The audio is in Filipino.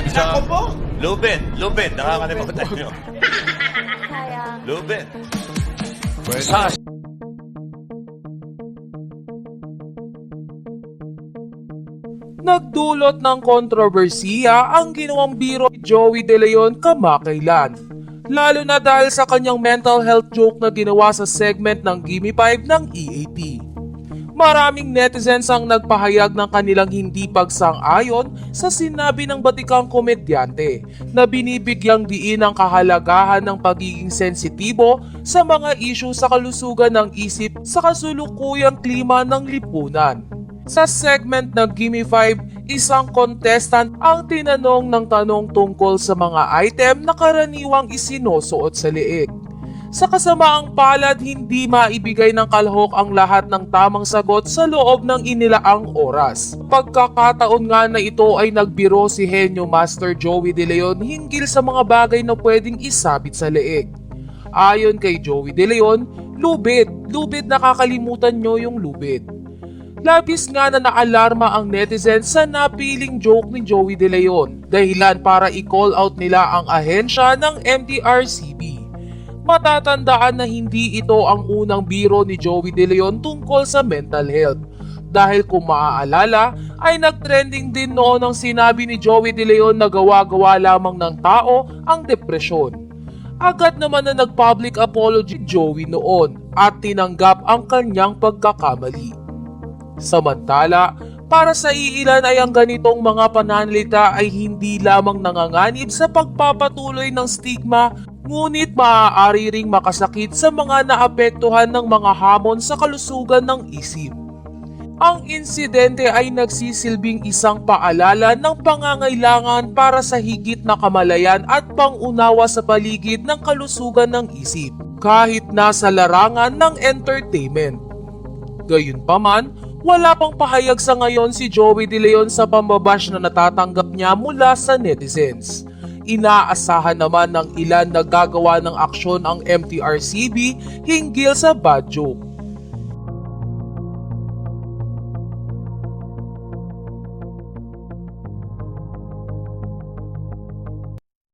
Ako So, po? Lupin, Lupin, nakakalimutan nyo. Lupin. Pwede. Sa Nagdulot ng kontrobersiya ang ginawang biro ni Joey De Leon kamakailan. Lalo na dahil sa kanyang mental health joke na ginawa sa segment ng Gimme 5 ng EAT. Maraming netizens ang nagpahayag ng kanilang hindi pagsang-ayon sa sinabi ng batikang komedyante na binibigyang diin ang kahalagahan ng pagiging sensitibo sa mga issue sa kalusugan ng isip sa kasulukuyang klima ng lipunan. Sa segment ng Gimme 5, isang contestant ang tinanong ng tanong tungkol sa mga item na karaniwang isinusuot sa liig. Sa kasamaang palad, hindi maibigay ng kalahok ang lahat ng tamang sagot sa loob ng inilaang oras. Pagkakataon nga na ito ay nagbiro si Henyo Master Joey De Leon hinggil sa mga bagay na pwedeng isabit sa leeg. Ayon kay Joey De Leon, lubid, lubid nakakalimutan nyo yung lubid. Labis nga na naalarma ang netizens sa napiling joke ni Joey De Leon, dahilan para i-call out nila ang ahensya ng MDRCB. Matatandaan na hindi ito ang unang biro ni Joey De Leon tungkol sa mental health. Dahil kung maaalala, ay nagtrending din noon ang sinabi ni Joey De Leon na gawa-gawa lamang ng tao ang depresyon. Agad naman na nag-public apology Joey noon at tinanggap ang kanyang pagkakamali. Samantala, para sa iilan ay ang ganitong mga pananalita ay hindi lamang nanganganib sa pagpapatuloy ng stigma, ngunit maaari ring makasakit sa mga naapektuhan ng mga hamon sa kalusugan ng isip. Ang insidente ay nagsisilbing isang paalala ng pangangailangan para sa higit na kamalayan at pangunawa sa paligid ng kalusugan ng isip, kahit nasa larangan ng entertainment. Gayunpaman, wala pang pahayag sa ngayon si Joey De Leon sa pambabash na natatanggap niya mula sa netizens. Inaasahan naman ng ilan na gagawa ng aksyon ang MTRCB hinggil sa bad.